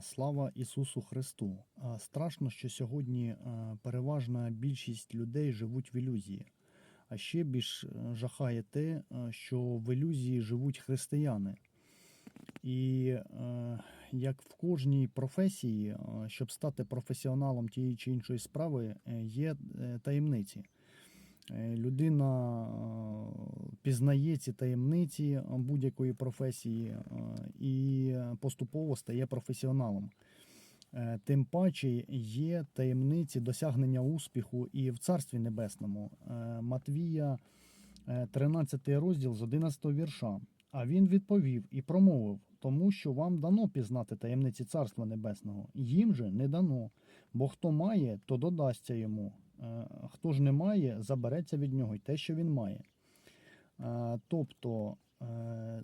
Слава Ісусу Христу! Страшно, що сьогодні переважна більшість людей живуть в ілюзії. А ще більш е, жахає те, що в ілюзії живуть християни. І е, як в кожній професії, е, щоб стати професіоналом тієї чи іншої справи, е, є е, таємниці. Е, Людина е, пізнає ці таємниці е, будь-якої професії і поступово стає професіоналом. Тим паче є таємниці досягнення успіху і в Царстві Небесному. Матвія, е, 13 розділ з 11 вірша. А він відповів і промовив: тому що вам дано пізнати таємниці Царства Небесного, їм же не дано. Бо хто має, то додасться йому. Е, Хто ж не має, забереться від нього й те, що він має. Е, Тобто е,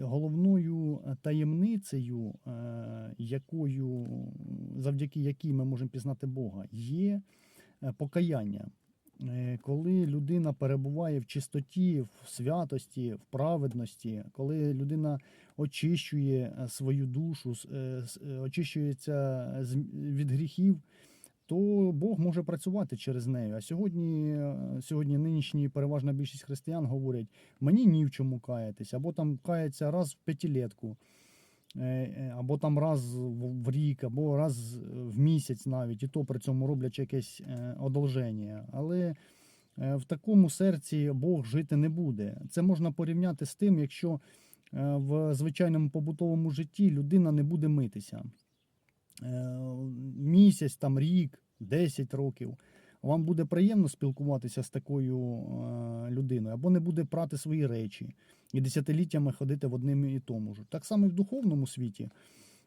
головною таємницею, якою, завдяки якій ми можемо пізнати Бога, є покаяння. Коли людина перебуває в чистоті, в святості, в праведності, коли людина очищує свою душу, очищується від гріхів, то Бог може працювати через неї. А сьогодні, е, сьогодні нинішні переважна більшість християн говорять: мені ні в чому каятись, або там каяться раз в п'ятилетку, е, е, або там раз в рік, або раз в місяць навіть, і то при цьому роблять якесь одолження. Але в такому серці Бог жити не буде. Це можна порівняти з тим, якщо в звичайному побутовому житті людина не буде митися. Е, Місяць, там, рік, 10 років. Вам буде приємно спілкуватися з такою е, людиною, або не буде прати свої речі і десятиліттями ходити в одним і тому ж. Так само і в духовному світі.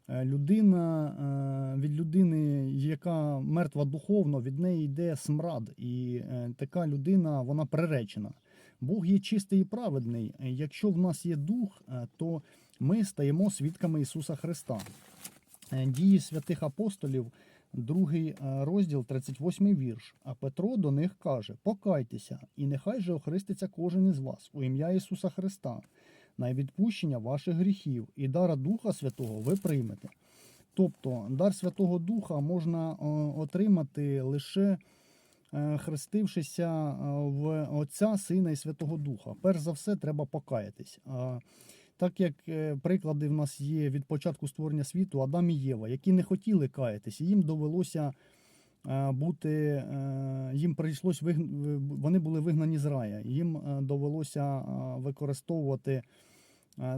Е, Людина від людини, яка мертва духовно, від неї йде смрад, і така людина вона приречена. Бог є чистий і праведний. Якщо в нас є дух, то ми стаємо свідками Ісуса Христа. Е, Дії святих апостолів, другий е, розділ, 38 вірш. А Петро до них каже: Покайтеся, і нехай же охриститься кожен із вас у ім'я Ісуса Христа, на відпущення ваших гріхів, і дара Духа Святого ви приймете. Тобто, дар Святого Духа можна е, отримати лише хрестившися в Отця, Сина і Святого Духа. Перш за все, треба покаятись. Так як е, приклади в нас є від початку створення світу Адам і Єва, які не хотіли каятись, і їм довелося е, бути, е, їм прийшлось вони були вигнані з рая. Їм довелося використовувати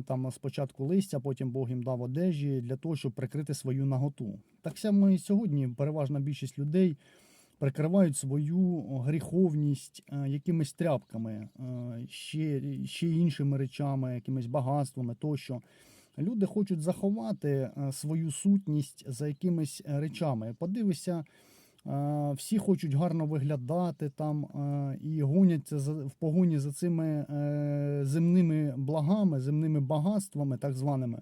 там спочатку листя, потім Бог їм дав одежі для того, щоб прикрити свою наготу. Так само і сьогодні переважна більшість людей прикривають свою гріховність е, якимись тряпками, е, ще, ще іншими речами, якимись багатствами тощо. Люди хочуть заховати е, свою сутність за якимись речами. Подивися, всі хочуть гарно виглядати там і гоняться в погоні за цими земними благами, земними багатствами, так званими,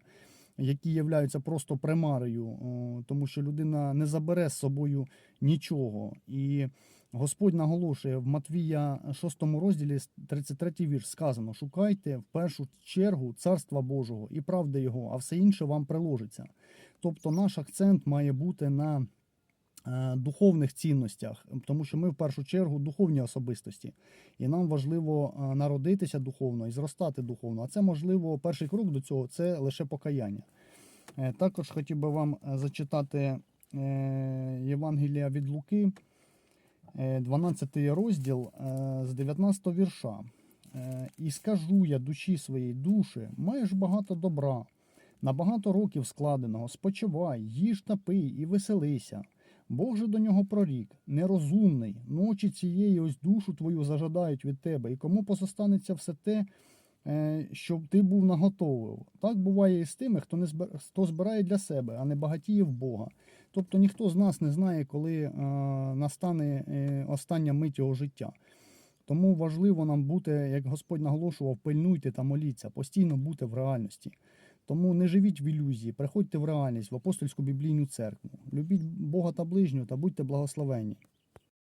які являються просто примарою, тому що людина не забере з собою нічого. І Господь наголошує в Матвія 6 розділі 33 вірш сказано: шукайте в першу чергу царства Божого і правди Його, а все інше вам приложиться. Тобто наш акцент має бути на е, духовних цінностях, тому що ми в першу чергу духовні особистості, і нам важливо е, народитися духовно і зростати духовно. А це можливо перший крок до цього це лише покаяння. Е, Також хотів би вам е, зачитати е, Євангелія від Луки, е, 12 розділ е, з 19 вірша. Е, І скажу я душі своїй душі, маєш багато добра, на багато років складеного, спочивай, їж та пий і веселися. Бог же до нього прорік, нерозумний, ночі цієї ось душу твою зажадають від тебе, і кому позостанеться все те, е, щоб ти був наготовив. Так буває і з тими, хто не хто збирає для себе, а не багатіє в Бога. Тобто ніхто з нас не знає, коли е, настане е, остання мить його життя. Тому важливо нам бути, як Господь наголошував, пильнуйте та моліться, постійно бути в реальності. Тому не живіть в ілюзії, приходьте в реальність, в апостольську біблійну церкву. Любіть Бога та ближнього та будьте благословенні.